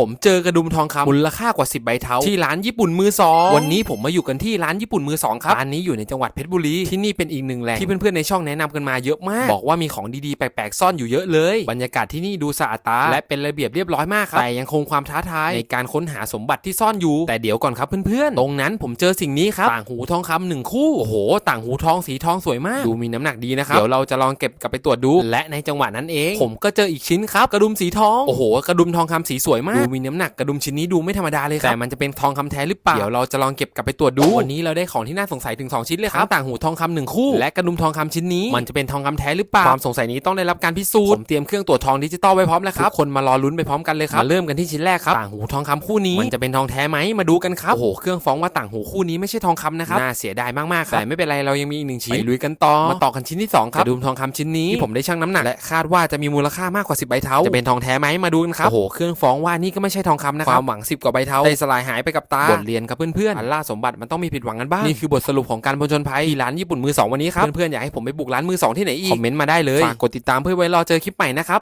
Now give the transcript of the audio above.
ผมเจอกระดุมทองคำมูลค่ากว่า 10 ใบเทาที่ร้านญี่ปุ่นมือสองวันนี้ผมมาอยู่กันที่ร้านญี่ปุ่นมือสองครับร้านนี้อยู่ในจังหวัดเพชรบุรีที่นี่เป็นอีกหนึ่งแหล่งที่เพื่อนๆในช่องแนะนำกันมาเยอะมาก บอกว่ามีของดีๆแปลกๆซ่อนอยู่เยอะเลย บรรยากาศที่นี่ดูสะอาดตา และเป็นระเบียบเรียบร้อยมากครับแต่ยังคงความท้าทายในการค้นหาสมบัติที่ซ่อนอยู่ แต่เดี๋ยวก่อนครับเพื่อนๆตรงนั้นผมเจอสิ่งนี้ครับต่างหูทองคำหนึ่งคู่โอ้โห ต่างหูทองสีทองสวยมาก ดูมีน้ำหนักดีนะครับเดี๋ยวเราจะลองเก็บกลับไปตรวจดู และในจังหวะนั้นเอง ผมก็เจออีกชิ้นครับ กระดุมสีทอง โอ้โห กระดุมทองคำสีสวยมาก ดูมีน้ำหนักกระดุมชิ้นนี้ดูไม่ธรรมดาเลยครับแต่มันจะเป็นทองคำแท้หรือเปล่าเดี๋ยวเราจะลองเก็บกลับไปตรวจดูวันนี้เราได้ของที่น่าสงสัยถึงสองชิ้นเลยครับต่างหูทองคำหนึ่งคู่ และกระดุมทองคำชิ้นนี้ มันจะเป็นทองคำแท้หรือเปล่าความสงสัยนี้ต้องได้รับการพิสูจน์ผมเตรียมเครื่องตรวจทองดิจิตอลไว้พร้อมแล้วครับทุกคนมารอลุ้นไปพร้อมกันเลยครับมาเริ่มกันที่ชิ้นแรกครับต่างหูทองคำคู่นี้มันจะเป็นทองแท้ไหมมาดูกันครับโอ้โหเครื่องฟ้องว่าต่างหูคู่นี้ไม่ใช่ทองคำนะครับน่าเสียดายมากๆครับแต่ไม่เป็นไรเรายังมีอีกหนึ่งชิ้นไปลุยกันต่อมาต่อกันชิ้นที่สองครับกระดุมทองคำชิ้นนี้ที่ผมได้ชั่งน้ำหนักและคาดว่าจะมีมูลค่ามากกว่า10ใบเทาจะเป็นทองแท้ไหมมาดูกันครับโอ้โหเครื่องฟ้องว่านี่ก็ไม่ใช่ทองคำนะครับความหวัง10กว่าใบเทาได้สลายหายไปกับตาบทเรียนครับเพื่อนๆอันล่าสมบัติมันต้องมีผิดหวังกันบ้างนี่คือบทสรุปของการผจญภัยที่ร้านญี่ปุ่นมือสองวันนี้ครับเพื่อนๆอยากให้ผมไปบุกร้านมือสองที่ไหนอีกคอมเมนต์มาได้เลยฝากกดติดตามเพื่อไว้รอเจอคลิปใหม่นะครับ